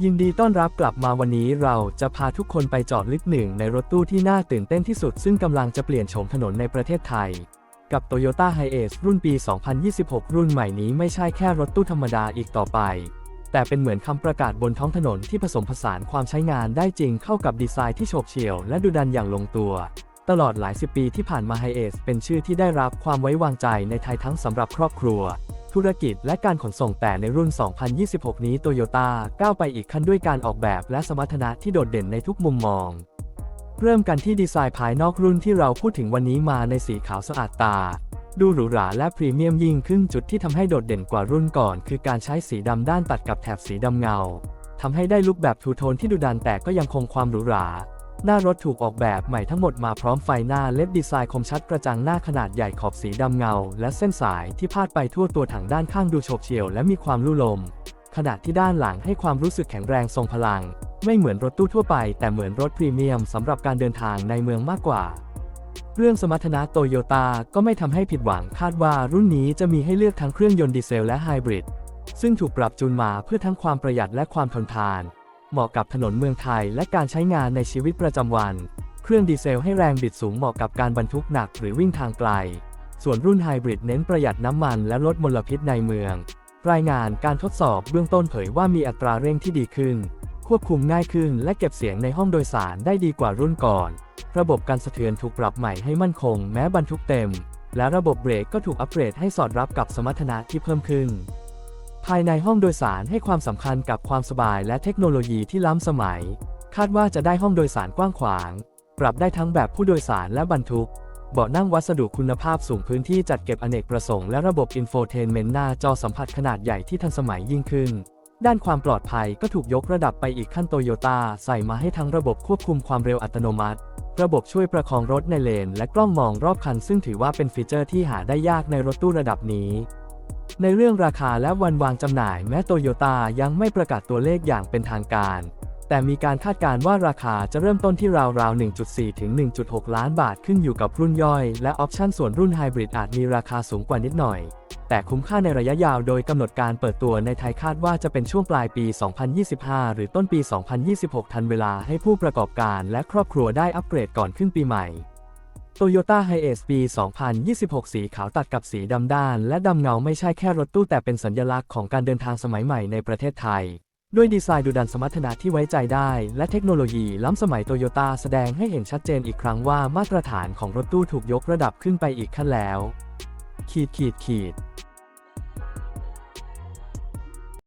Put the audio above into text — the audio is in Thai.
ยินดีต้อนรับกลับมาวันนี้เราจะพาทุกคนไปจอดลึกหนึ่งในรถตู้ที่น่าตื่นเต้นที่สุด ซึ่งกำลังจะเปลี่ยนโฉมถนนในประเทศไทย กับ Toyota Hiace รุ่นปี 2026 รุ่นใหม่นี้ไม่ใช่แค่รถตู้ธรรมดาอีกต่อไป แต่เป็นเหมือนคำประกาศบนท้องถนนที่ผสมผสานความใช้งานได้จริงเข้ากับดีไซน์ที่โฉบเฉี่ยวและดุดันอย่างลงตัว ตลอดหลายสิบปีที่ผ่านมา Hiace เป็นชื่อที่ได้รับความไว้วางใจในไทยทั้งสำหรับครอบครัว ธุรกิจและการขนส่งแต่ในรุ่น 2026 นี้โตโยต้าก้าวไปอีกขั้นด้วยการออกแบบและสมรรถนะที่โดดเด่นในทุกมุมมอง เริ่มกันที่ดีไซน์ภายนอกรุ่นที่เราพูดถึงวันนี้มาในสีขาวสะอาดตา ดูหรูหราและพรีเมียมยิ่งขึ้นจุดที่ทำให้โดดเด่นกว่ารุ่นก่อน คือการใช้สีดำด้านตัดกับแถบสีดำเงาทำให้ได้ลุคแบบทูโทนที่ดุดันแต่ก็ยังคงความหรูหรา หน้ารถถูกออกแบบใหม่ทั้งหมดมาพร้อมไฟหน้าเล็บดีไซน์คมชัดกระจังหน้าขนาดใหญ่ขอบสีดำเงา และเส้นสายที่พาดไปทั่วตัวถังด้านข้างดูโฉบเฉี่ยวและมีความลู่ลม ขณะที่ด้านหลังให้ความรู้สึกแข็งแรงทรงพลัง ไม่เหมือนรถตู้ทั่วไป แต่เหมือนรถพรีเมียมสำหรับการเดินทางในเมืองมากกว่า เรื่องสมรรถนะโตโยต้าก็ไม่ทำให้ผิดหวังคาดว่ารุ่นนี้จะมีให้เลือกทั้งเครื่องยนต์ดีเซลและไฮบริดซึ่งถูกปรับจูนมาเพื่อทั้งความประหยัดและความทนทาน เหมาะกับถนนเมืองไทยและการใช้งานในชีวิตประจำวัน เครื่องดีเซลให้แรงบิดสูงเหมาะกับการบรรทุกหนักหรือวิ่งทางไกล ส่วนรุ่นไฮบริดเน้นประหยัดน้ำมันและลดมลพิษในเมือง รายงานการทดสอบเบื้องต้นเผยว่ามีอัตราเร่งที่ดีขึ้น ควบคุมง่ายขึ้นและเก็บเสียงในห้องโดยสารได้ดีกว่ารุ่นก่อน ระบบการสะเทือนถูกปรับใหม่ให้มั่นคง แม้บรรทุกเต็ม และระบบเบรกก็ถูกอัปเกรดให้สอดรับกับสมรรถนะที่เพิ่มขึ้น ภายในห้องโดยสารให้ความสำคัญกับความสบายและเทคโนโลยีที่ล้ำสมัย คาดว่าจะได้ห้องโดยสารกว้างขวาง ปรับได้ทั้งแบบผู้โดยสารและบรรทุก เบาะนั่งวัสดุคุณภาพสูงพื้นที่จัดเก็บอเนกประสงค์และระบบอินโฟเทนเมนต์หน้าจอสัมผัสขนาดใหญ่ที่ทันสมัยยิ่งขึ้น ด้านความปลอดภัยก็ถูกยกระดับไปอีกขั้นโตโยต้าใส่มาให้ทั้งระบบควบคุมความเร็วอัตโนมัติ ระบบช่วยประคองรถในเลน และกล้องมองรอบคันซึ่งถือว่าเป็นฟีเจอร์ที่หาได้ยากในรถตู้ระดับนี้ ในเรื่องราคาและวันวางจำหน่ายแม้โตโยต้ายังไม่ประกาศตัวเลขอย่างเป็นทางการ แต่มีการคาดการณ์ว่าราคาจะเริ่มต้นที่ราวๆ 1.4 ถึง 1.6 ล้านบาทขึ้นอยู่กับรุ่นย่อย และออปชั่นส่วนรุ่นไฮบริดอาจมีราคาสูงกว่านิดหน่อย แต่คุ้มค่าในระยะยาวโดยกำหนดการเปิดตัวในไทยคาดว่าจะเป็นช่วงปลายปี 2025 หรือต้นปี 2026 ทันเวลาให้ผู้ประกอบการและครอบครัวได้อัปเกรดก่อนขึ้นปีใหม่ Toyota Hiace ปี 2026 สีขาวตัดกับสีดำด้าน และดำเงาไม่ใช่แค่รถตู้แต่เป็นสัญลักษณ์ของการเดินทางสมัยใหม่ในประเทศไทย ด้วยดีไซน์ดูดันสมรรถนะที่ไว้ใจได้ และเทคโนโลยีล้ำสมัยโตโยต้าแสดงให้เห็นชัดเจนอีกครั้งว่ามาตรฐานของรถตู้ถูกยกระดับขึ้นไปอีกขั้นแล้ว ขีดขีดขีด